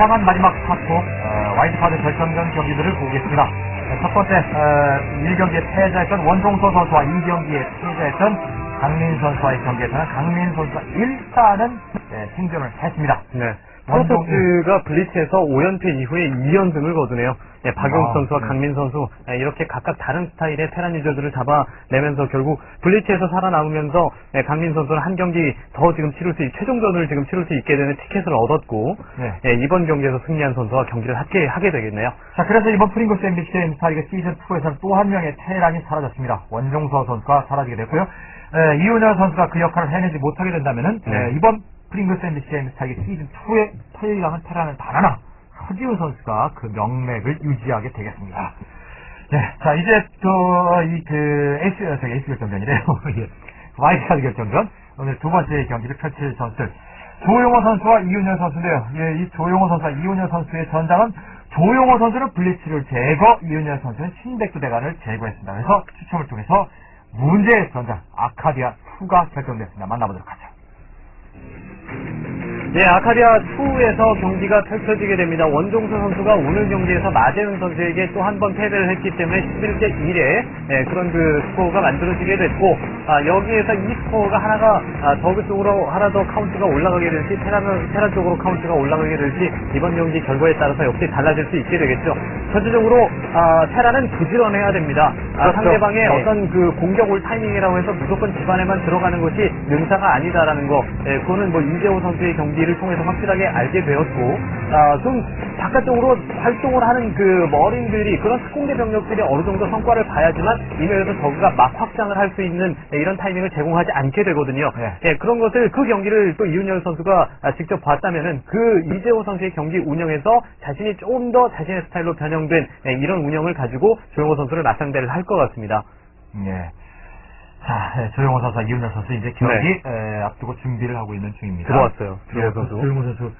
향한 마지막 스타트 어, 와이드카드 결정전 경기들을 보겠습니다. 네, 첫 번째 어, 1경기에 패자였던 원종서 선수와 2경기에 패자였던 강민 선수와의 경기에서는 강민 선수가 일단은 네, 생존을 했습니다. 네. 프로토스가 블리츠에서 5연패 이후에 2연승을 거두네요. 예, 박용 아, 선수와 네. 강민 선수 예, 이렇게 각각 다른 스타일의 테란 유저들을 잡아내면서 결국 블리츠에서 살아남으면서 예, 강민 선수는 한 경기 더 지금 치를 수 있, 최종전을 지금 치를 수 있게 되는 티켓을 얻었고 네. 예, 이번 경기에서 승리한 선수와 경기를 함께 하게 되겠네요. 자, 그래서 이번 프링글스 MBC 스타리그 시즌 2에서는 또 한 명의 테란이 사라졌습니다. 원종서 선수가 사라지게 됐고요. 에, 이훈열 선수가 그 역할을 해내지 못하게 된다면은 네. 에, 이번 프링글스 MBC 게임 스타리그 시즌2의 8강은 테란을 바나나 서지훈 선수가 그 명맥을 유지하게 되겠습니다. 네, 자, 이제 또, 이, 그, 에이스, 어, 저기 에이스 결정전이래요. 예. 와이드카드 결정전. 오늘 두 번째 경기를 펼칠 선수들. 조용호 선수와 이윤열 선수인데요. 예, 이 조용호 선수와 이윤열 선수의 전장은 조용호 선수는 블리츠를 제거, 이윤열 선수는 신백두대간을 제거했습니다. 그래서 추첨을 통해서 문제의 전장, 아카디아 2가 결정됐습니다. 만나보도록 하죠. 예, 아카디아 2에서 경기가 펼쳐지게 됩니다. 원종수 선수가 오늘 경기에서 마재훈 선수에게 또 한 번 패배를 했기 때문에 11대 1에 예, 그런 그 스코어가 만들어지게 됐고 아, 여기에서 이 스코어가 하나가 아, 더그 쪽으로 하나 더 카운트가 올라가게 될지 테란, 테란 쪽으로 카운트가 올라가게 될지 이번 경기 결과에 따라서 역시 달라질 수 있게 되겠죠. 전체적으로 아, 테란은 부지런해야 됩니다. 아. 상대방의 네. 어떤 그 공격 올 타이밍이라고 해서 무조건 집안에만 들어가는 것이 능사가 아니다라는 거, 예, 그거는 뭐 이재호 선수의 경기 를 통해서 확실하게 알게 되었고, 아, 좀 바깥쪽으로 활동을 하는 그 머린들이 그런 특공대 병력들이 어느 정도 성과를 봐야지만 이면에서 저그가 막 확장을 할 수 있는 예, 이런 타이밍을 제공하지 않게 되거든요. 네. 예, 그런 것을 그 경기를 또 이윤열 선수가 아, 직접 봤다면은 그 이재호 선수의 경기 운영에서 자신이 조금 더 자신의 스타일로 변형된 예, 이런 운영을 가지고 조용호 선수를 맞상대를 할 것 같습니다. 예. 자, 예, 조용호 선수와 이윤열 선수 이제 경기 네. 에, 앞두고 준비를 하고 있는 중입니다. 들어왔어요. 예, 조용호 선수. 조용호 선수.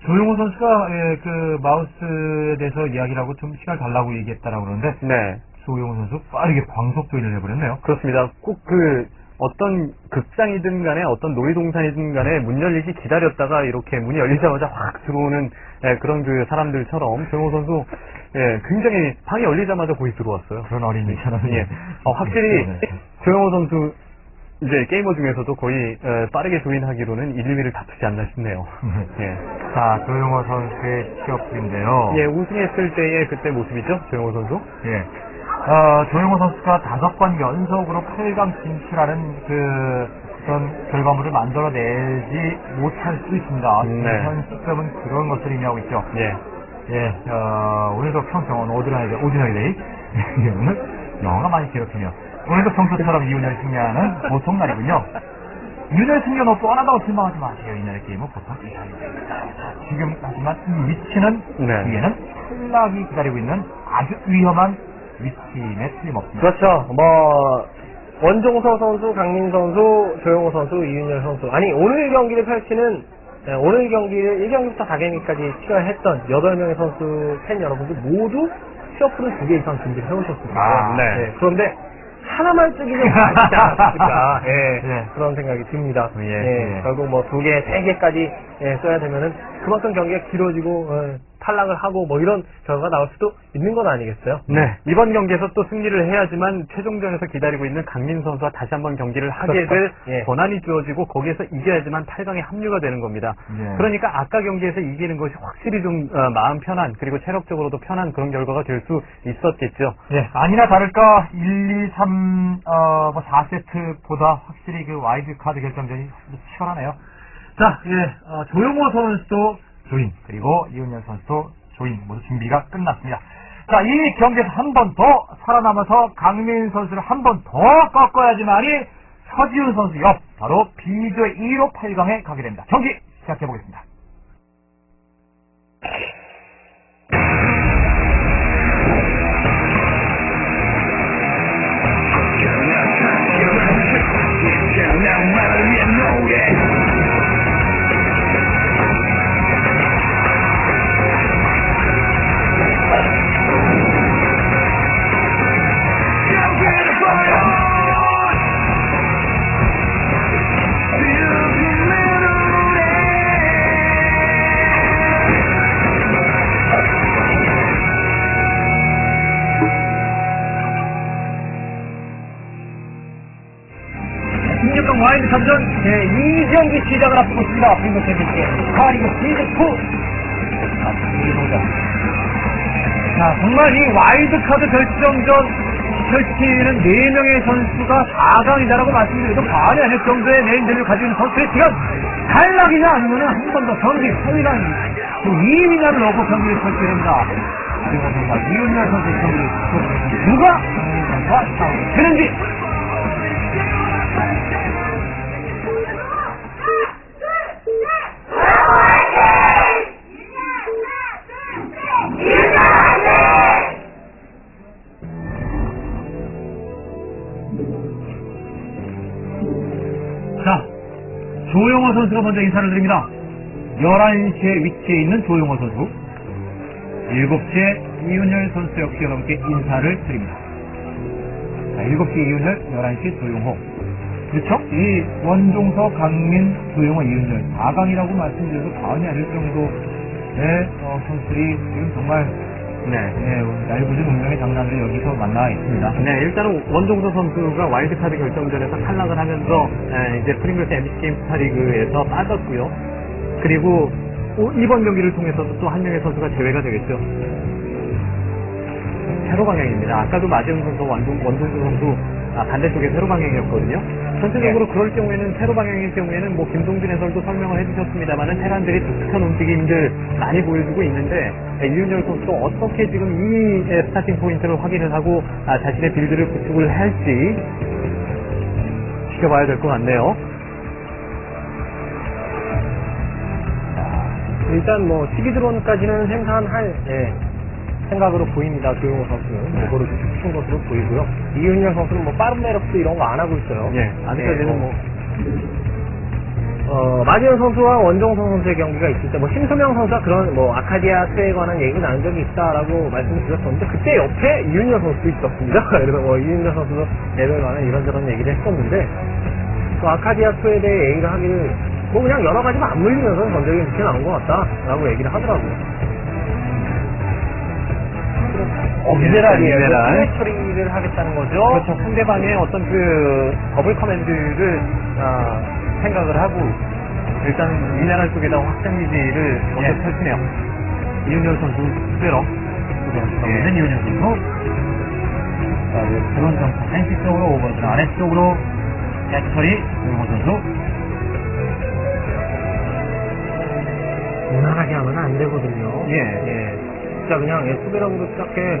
조용호 선수가 예, 그 마우스에 대해서 이야기를 하고 좀 시간을 달라고 얘기했다라고 그러는데 네. 조용호 선수 빠르게 광속 조인을 해버렸네요. 그렇습니다. 꼭 그 어떤 극장이든 간에 어떤 놀이동산이든 간에 문 열리기 기다렸다가 이렇게 문이 열리자마자 확 들어오는 예, 그런 그 사람들처럼 조용호 선수 예, 굉장히 방이 열리자마자 거의 들어왔어요. 그런 어린이처럼. 예. 어, 확실히 네, 네. 조용호 선수 이제 게이머 중에서도 거의 어, 빠르게 조인하기로는 1, 2위를 다투지 않나 싶네요. 예. 자, 조용호 선수의 취업인데요. 예, 우승했을 때의 그때 모습이죠, 조용호 선수. 예. 어, 조용호 선수가 다섯 번 연속으로 8강 진출하는 그 어떤 결과물을 만들어내지 못할 수 있습니다. 네. 현 시점은 그런 것을 의미하고 있죠. 예. 예, 어, 오늘도 평평한 오디너리, 오디너리 데이. 예, 오늘 영어가 많이 괴롭히네요. 오늘도 평소처럼 이윤열이 승리하는 보통 날이군요. 이윤열 승리는 뭐 뻔하다고 실망하지 마세요. 이윤열의 게임은 보통 이상입니다. 지금 하지만 이 위치는 네. 뒤에는 탈락이 기다리고 있는 아주 위험한 위치임에 틀림없습니다. 그렇죠. 뭐 원종서 선수, 강민 선수, 조용호 선수, 이윤열 선수. 아니 오늘 경기를 펼치는 네, 오늘 경기를 1경기부터 4경기까지 치러했던 8명의 선수 팬 여러분들 모두 취업풀을 2개 이상 준비를 해오셨습니다. 아, 네. 그런데 하나만 쓰기 좀 아쉽지 않았을까. 예, 예. 그런 생각이 듭니다. 예, 예, 예. 결국 뭐 두 개, 세 개까지 예, 써야 되면은 그만큼 경기가 길어지고 어, 탈락을 하고 뭐 이런 결과가 나올 수도 있는 건 아니겠어요? 네, 이번 경기에서 또 승리를 해야지만 최종전에서 기다리고 있는 강민 선수와 다시 한번 경기를 하게 될 그렇죠. 예. 권한이 주어지고 거기에서 이겨야지만 8강에 합류가 되는 겁니다. 예. 그러니까 아까 경기에서 이기는 것이 확실히 좀 어, 마음 편한 그리고 체력적으로도 편한 그런 결과가 될 수 있었겠죠. 예, 아니나 다를까 1, 2, 3, 어, 뭐 4세트보다 확실히 그 와이드 카드 결정전이 치열하네요. 자, 예, 어, 조용호 선수도 조인, 그리고 이훈현 선수도 조인, 모두 준비가 끝났습니다. 자, 이 경기에서 한 번 더 살아남아서 강민 선수를 한 번 더 꺾어야지만이 서지훈 선수 옆, 바로 비조 2로 8강에 가게 됩니다. 경기 시작해보겠습니다. 3전 제2경기 시작을 앞두고 있습니다. 프리미어 챔피언십 카리그 시즌2 자, 이동자. 자, 정말 이 와일드카드 결정전 펼치는 4명의 선수가 4강이다라고 말씀드려도 과언이 아닐 정도의 네임들을 가지고 있는 선수의 지금 탈락이냐 아니면 한 번 더 경기 토이랑 2위냐를 놓고 경기를 됩니다. 그리고 정말 이윤열 선수의 경기를 누가 정말 싸우게 되는지 먼저 인사를 드립니다. 11시에 위치해 있는 조용호 선수. 7시에 이윤열 선수 역시 여러분께 인사를 드립니다. 자, 7시 이윤열, 11시 조용호. 그렇죠? 이 원종서, 강민, 조용호, 이윤열 4강이라고 말씀드려도 과언이 아닐 정도의 어, 선수들이 지금 정말 네, 네, 날부진 운명의 장난을 여기서 만나 있습니다. 네, 일단은 원종서 선수가 와일드카드 결정전에서 탈락을 하면서 에, 이제 프링글스 MBC 게임 스타리그에서 빠졌고요. 그리고 오- 이번 경기를 통해서도 또 한 명의 선수가 제외가 되겠죠. 세로 방향입니다. 아까도 마재훈 선수, 원종, 원종수 선수 아, 반대쪽에 세로 방향이었거든요. 전체적으로 네. 그럴 경우에는 세로 방향일 경우에는 뭐 김동진 해설도 설명을 해주셨습니다만은 테란들이 독특한 움직임들 많이 보여주고 있는데 에, 이윤열 선수도 어떻게 지금 이 에, 스타팅 포인트를 확인을 하고 아, 자신의 빌드를 구축을 할지 지켜봐야 될 것 같네요. 일단 뭐 12드론까지는 생산할 예, 생각으로 보입니다. 조용호 선수는 그거를 준 것으로 보이고요. 이윤열 선수는 뭐 빠른 매력도 이런 거 안 하고 있어요. 예, 아직까지는 뭐 어, 마지현 선수와 원정성 선수의 경기가 있을 때, 뭐, 심소명 선수가 그런, 뭐, 아카디아 투에 관한 얘기를 나눈 적이 있다라고 말씀을 드렸었는데, 그때 옆에 이윤열 선수도 있었습니다. 그래서 뭐, 이윤열 선수도 레벨 관한 이런저런 얘기를 했었는데, 그 아카디아 투에 대해 얘기를 하기를, 뭐, 그냥 여러 가지 맞물리면서 전적인 좋게 나온 것 같다라고 얘기를 하더라고요. 미네랄이에요. 미네랄. 처리를 하겠다는 거죠. 그렇죠. 상대방의 어떤 그 더블 커맨드를 아, 생각을 하고 일단 미네랄 쪽에다 확장 기지를 먼저 예. 펼치네요. 이윤열 선수 그대로 예. 있는 이윤열 선수. 자, 드론 점프 한시쪽으로 오버드 아래쪽으로 해처리 조용호 선수. 무난하게 하면 안 되거든요. 예. 예. 진짜 그냥 예, 수비력으로 시작해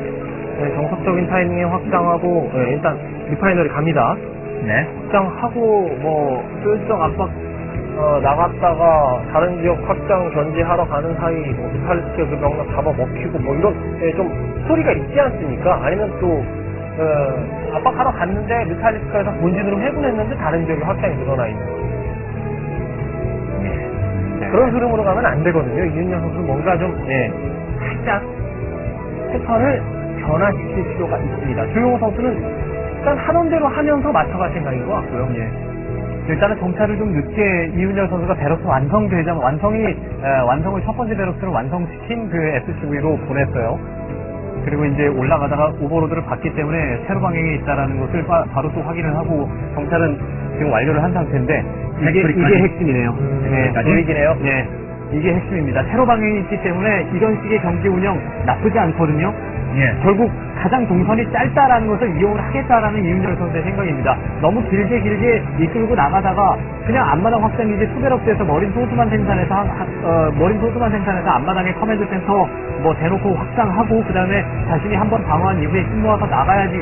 예, 정석적인 타이밍에 확장하고 예, 일단 리파이너리 갑니다. 네. 확장하고 뭐 슬쩍 압박 어, 나갔다가 다른 지역 확장 견제하러 가는 사이 뭐 미탈리스크 그 병력 잡아 먹히고 뭐 이런 예, 좀 스토리가 있지 않습니까? 아니면 또 어, 압박하러 갔는데 미탈리스크에서 본진으로 회군했는데 다른 지역에 확장이 늘어나 있는 네. 그런 흐름으로 가면 안 되거든요. 이윤영 선수는 뭔가 좀, 예, 살짝 패턴을 변화시킬 필요가 있습니다. 조용호 선수는 일단 하던 대로 하면서 맞춰갈 생각인 것 같고요. 예. 일단은 정찰을 좀 늦게 이윤열 선수가 베럭스 완성되자면 완성이 에, 완성을 첫 번째 베럭스를 완성시킨 그 SCV로 보냈어요. 그리고 이제 올라가다가 오버로드를 봤기 때문에 세로 방향에 있다라는 것을 바, 로 또 확인을 하고 정찰은 지금 완료를 한 상태인데 이게. 이게 핵심이네요. 음, 예, 계획이네요. 예, 이게 핵심입니다. 세로 방향이 있기 때문에 이런 식의 경기 운영 나쁘지 않거든요. 예. 결국 가장 동선이 짧다라는 것을 이용을 하겠다라는 이윤열 선수의 생각입니다. 너무 길게 길게 이끌고 나가다가 그냥 앞마당 확장기지 투베럭스에서 머린 소수만 생산해서 어, 머린 소수만 생산해서 앞마당에 커맨드 센터 뭐 대놓고 확장하고 그 다음에 자신이 한번 방어한 이후에 힘 모아서 나가야지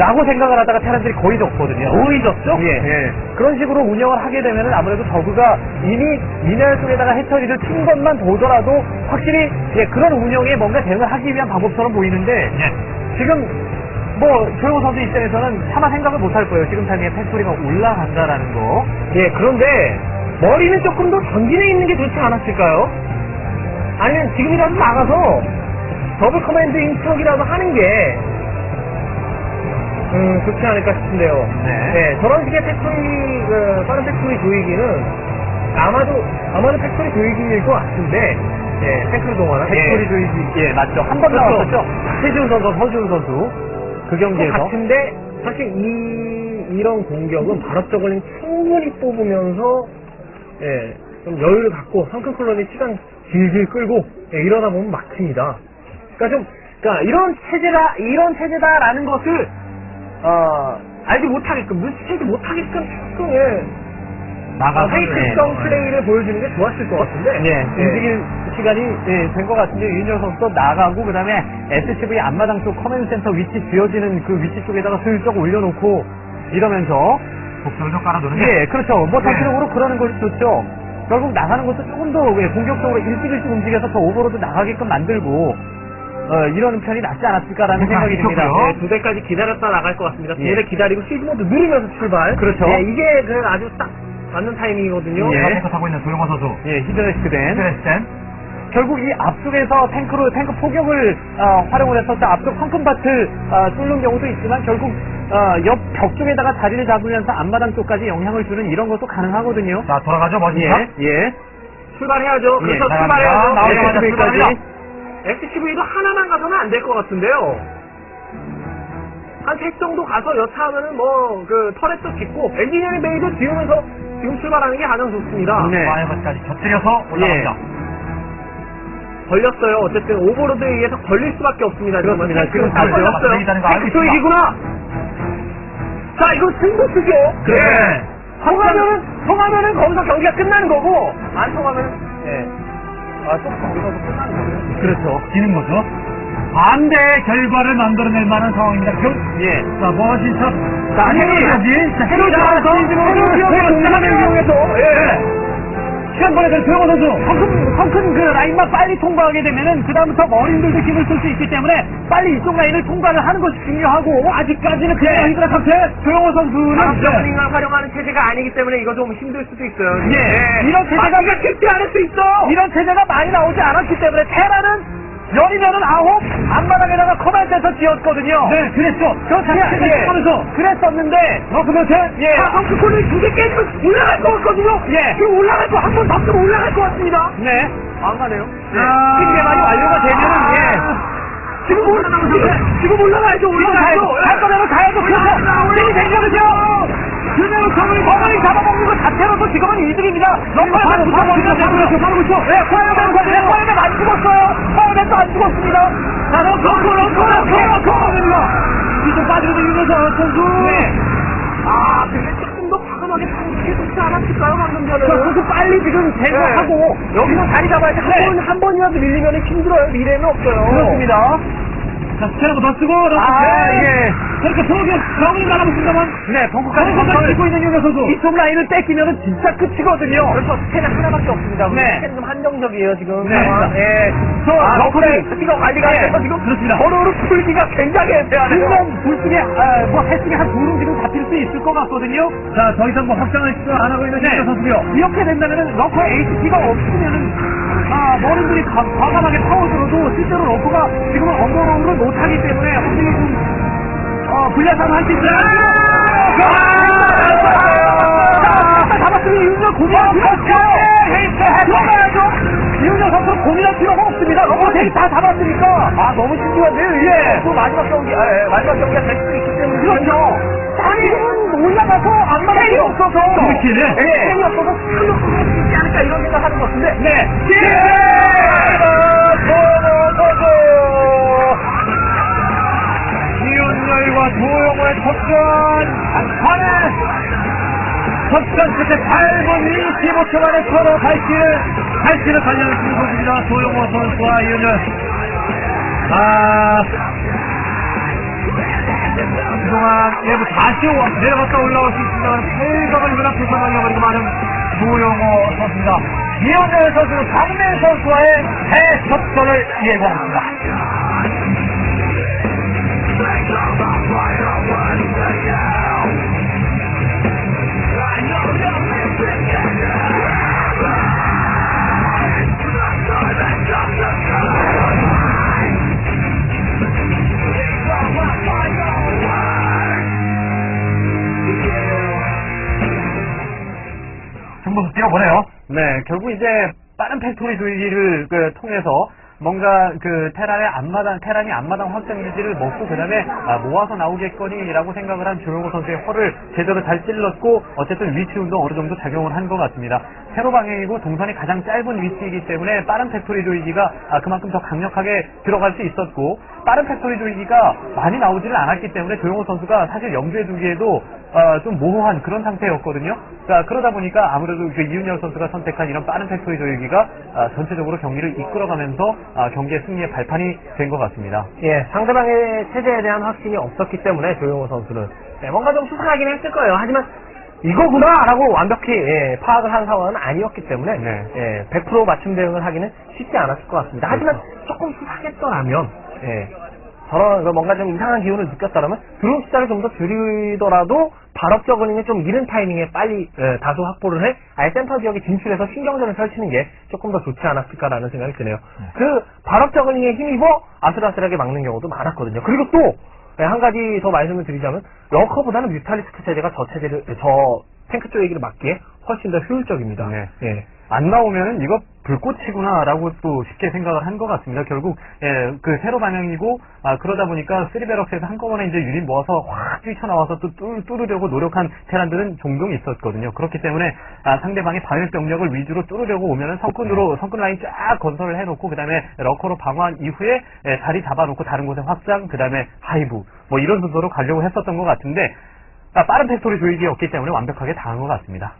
라고 생각을 하다가 테란들이 거의 졌거든요. 거의 졌죠? 예, 예. 그런 식으로 운영을 하게 되면은 아무래도 저그가 이미 미네랄 쪽에다가 해처리를 친 것만 보더라도 확실히 예, 그런 운영에 뭔가 대응을 하기 위한 방법처럼 보이는데 예. 지금 뭐 조용호 선수 입장에서는 차마 생각을 못 할 거예요. 지금 타이밍에 팩토리가 올라간다라는 거. 예, 그런데 머리는 조금 더 전진해 있는 게 좋지 않았을까요? 아니면 지금이라도 나가서 더블 커맨드 인척이라도 하는 게 음, 좋지 않을까 싶은데요. 네. 예, 저런 식의 팩토리, 그, 빠른 팩토리 조이기는 아마도, 아마도 팩토리 조이기일 것 같은데, 예, 팩토리 동안은. 팩토리 예. 조이기 예 맞죠. 한번 그렇죠. 나왔었죠. 최지훈 선수, 서지훈 선수 그것 경기에서 같은데, 사실 이, 이런 공격은 저글링 충분히 뽑으면서 예, 좀 여유를 갖고 성큰 콜론이 시간 길게 끌고 예, 이러다 보면 막힙니다. 그러니까 좀 그러니까 이런 체제다 이런 체제다라는 것을 어, 알지 못하게끔 눈치채지 못하게끔 조금 예, 나가서 페이크성 네. 플레이를 보여주는 게 좋았을 것 같은데 예, 움직일 시간이 예, 된것 같은데 윤열 선수도 나가고 그다음에 SCV 앞마당 쪽 커맨드 센터 위치 지어지는 그 위치 쪽에다가 슬쩍 올려놓고 이러면서 복수를 좀 깔아두는 게 예, 그렇죠. 뭐 네. 단체적으로 그러는 것이 좋죠. 결국 나가는 것도 조금 더 예, 공격적으로 일찍 일찍 움직여서 더 오버로드 나가게끔 만들고 어, 이러는 편이 낫지 않았을까라는 그러니까 생각이 듭니다. 예, 네, 두 대까지 기다렸다 나갈 것 같습니다. 두 예. 대 기다리고 시즈 모드 누르면서 출발. 그렇죠. 예, 이게 그 아주 딱 맞는 타이밍이거든요. 예. 탱크 타고 있는 조용호 선수 예, 히드레스크 된 스트레스텐 결국 이 앞쪽에서 탱크로 탱크 포격을 어, 활용을 해서 저 앞쪽 황금밭을 어, 뚫는 경우도 있지만 결국 어, 옆 벽 쪽에다가 자리를 잡으면서 앞마당 쪽까지 영향을 주는 이런 것도 가능하거든요. 자 돌아가죠 머신탑 예, 예. 출발해야죠. 그래서 예. 출발해야죠. 나오자마자 예, 출발합니다. XCV도 하나만 가서는 안 될 것 같은데요. 한 셋 정도 가서 여차하면은 뭐, 그, 터렛도 짓고, 엔지니어링 베이도 지으면서 지금 출발하는 게 가장 좋습니다. 네. 마이버스까지 곁들여서 올라갑니다 걸렸어요. 어쨌든 오버로드에 의해서 걸릴 수밖에 없습니다. 그렇습니다. 지금 다. 걸렸어요. 걸리다는 거 알고 텍스 있습니다. 이기구나. 자, 이거 승부수죠. 네. 통하면은 통하면은 거기서 경기가 끝나는 거고 안 통하면은 예. 아또 거기서도 끝나는 거고요. 그렇죠. 지는 거죠 반대 결과를 만들어낼 만한 상황입니다 그, 예. 자 자, 해리! 자 해로 해로 해로 지역의 동남을 이용해서 예. 보내서 조영호 선수 성큰, 성큰 그 라인만 빨리 통과하게 되면은 그다음부터 머린들도 힘을 쓸 수 있기 때문에 빨리 이쪽 라인을 통과를 하는 것이 중요하고 아직까지는 그냥 히드라 상태 조영호 선수는 감정링을 활용하는 체제가 아니기 때문에 이거 좀 힘들 수도 있어요. 예. 이런 체제가 쉽지 않을 수 있어. 이런 체제가 많이 나오지 않았기 때문에 테라는 열이면은 아홉 앞마당에다가 커맨드 센터 지었거든요. 네 그랬죠 저 자체가 예. 하면서 그랬었는데 어 그렇죠 예. 자, 성수콜을 두개 깨지면 올라갈 것 같거든요. 예. 지금 올라갈 거 한번더 쓰면 올라갈 것 같습니다. 네. 안 가네요. 아. 네. 개발이 완료가 되면은 예. 지금 올라 지금, 지금 올라가야죠. 올라가야죠. 갈 거면 가야죠. 그렇죠. 힘이 생겨죠. 그러 면 저분이 버거리 잡아먹는 것 자체로도 지금은 이득입니다. 럼버에서 붙어버리면 되고요. 바로 그렇죠. 네, 포에맨, 네, 안 죽었어요. 포에맨도 안 죽었습니다. 자, 럼버, 럼버, 럼버, 럼버. 뒤쪽 빠지고 있는 선수. 네. 아, 근데 조금 더 과감하게 방식이 좋지 않았을까요, 방금 전에? 저 선수 빨리 지금 제거하고 여기서 자리 잡아야 돼. 네. 한, 번, 한 번이라도 밀리면 힘들어요. 미래는 없어요. 그렇습니다. 자 스캐너고 더 쓰고 아, 예. 그렇게 프로기 병을 나가보신다만 네, 벙커까지 찍고 있는 윤호 선수 이쪽 라인을 뺏기면 진짜 끝이거든요. 그렇죠. 스캔은 하나밖에 없습니다. 네. 스캔은 좀 한정적이에요, 지금. 네. 상황. 예. 저 아, 러커를 러커의 스피가 관리가 안 돼서 지금 그렇습니다. 번호를 풀기가 굉장히 애매하네요. 순간 둘 중에 아, 뭐 헬스기 한 두름 지금 잡힐 수 있을 것 같거든요. 자 더 이상 뭐 확장을 시도 안 하고 있는 윤호 선수고요 이렇게 된다면은 러커의 HP가 없으면은 아 머리들이 가- 과감하게 파워들어도 실제로 러커가 지금은 언더로우를 못하기 때문에 확실히 좀 어, 불리한 할수 있어요. 자, 잡았으면 이윤열 고민할 필요 없죠. 들어가야죠. 이윤열 선수 고민할 필요가 없습니다. 러커 대기 다 잡았으니까. 아, 너무 신기한데요, 이게. 예. 또 마지막 경기, 아, 예, 마지막 경기가 될 수도 있기 때문에. 그렇죠. 아니면 올라가서 안게 없어서. 그렇지, 네. 예. 이 없어서 스킬로 끊을 수 있지 않을까 이런 생각 하는 것 같은데. 네. 이윤열과 조용호의 접전. 한판에 접전 끝에 8분 25초 만에 서로 갈길을 갈길을 달려는 두 선수입니다. 조용호 선수와 이윤열. 아. 그동안 일부 다시 오- 내려갔다 올라올 수 있습니다만 8강을 눈앞에서 날려버리고 마는 조용호 선수입니다. 이윤열 선수는 박민 선수와의 대접전을 예고합니다 보네요 네, 결국 이제 빠른 팩토리 조이기를 그 통해서 뭔가 그 테란의 앞마당 테란이 앞마당 확장 기지를 먹고 그다음에 아, 모아서 나오겠거니라고 생각을 한 조용호 선수의 허를 제대로 잘 찔렀고 어쨌든 위치 운동 어느 정도 작용을 한 것 같습니다. 세로 방향이고 동선이 가장 짧은 위치이기 때문에 빠른 팩토리 조이기가 아, 그만큼 더 강력하게 들어갈 수 있었고 빠른 팩토리 조이기가 많이 나오지는 않았기 때문에 조용호 선수가 사실 염두에 두기에도 어, 좀 모호한 그런 상태였거든요. 자, 그러다 보니까 아무래도 그 이윤열 선수가 선택한 이런 빠른 팩토리 조이기가 아, 전체적으로 경기를 이끌어가면서 아, 경기의 승리의 발판이 된 것 같습니다. 예, 상대방의 체제에 대한 확신이 없었기 때문에 조용호 선수는 네, 뭔가 좀 수상하긴 했을 거예요. 하지만 이거구나라고 완벽히 예, 파악을 한 상황은 아니었기 때문에 네. 예, 100% 맞춤 대응을 하기는 쉽지 않았을 것 같습니다. 하지만 조금 수상했더라면 예, 저런 그 뭔가 좀 이상한 기운을 느꼈더라면 드론 숫자를 좀 더 줄이더라도 발업 저그닝을 좀 이른 타이밍에 빨리 예, 다수 확보를 해 아예 센터 지역에 진출해서 신경전을 펼치는 게 조금 더 좋지 않았을까라는 생각이 드네요. 그 발업 저그닝에 힘입어 아슬아슬하게 막는 경우도 많았거든요. 그리고 또 네, 한 가지 더 말씀을 드리자면 러커보다는 뮤탈리스크 체제가 저 체제를 저 탱크 쪽 얘기를 막기에 훨씬 더 효율적입니다. 네. 예. 안 나오면은 이거 불꽃이구나라고 또 쉽게 생각을 한 것 같습니다. 결국 예, 그 세로 방향이고 아, 그러다 보니까 쓰리베럭스에서 한꺼번에 이제 유닛 모아서 확 뛰쳐나와서 또 뚫, 뚫으려고 노력한 테란들은 종종 있었거든요. 그렇기 때문에 아, 상대방의 방역 병력을 위주로 뚫으려고 오면은 성근으로 성근 라인 쫙 건설을 해놓고 그다음에 러커로 방어한 이후에 예, 자리 잡아놓고 다른 곳에 확장 그다음에 하이브 뭐 이런 순서로 가려고 했었던 것 같은데 아, 빠른 팩토리 조이기였기 때문에 완벽하게 당한 것 같습니다.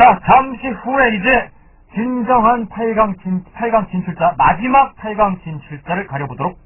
자, 잠시 후에 이제 진정한 8강 진, 8강 진출자, 마지막 8강 진출자를 가려보도록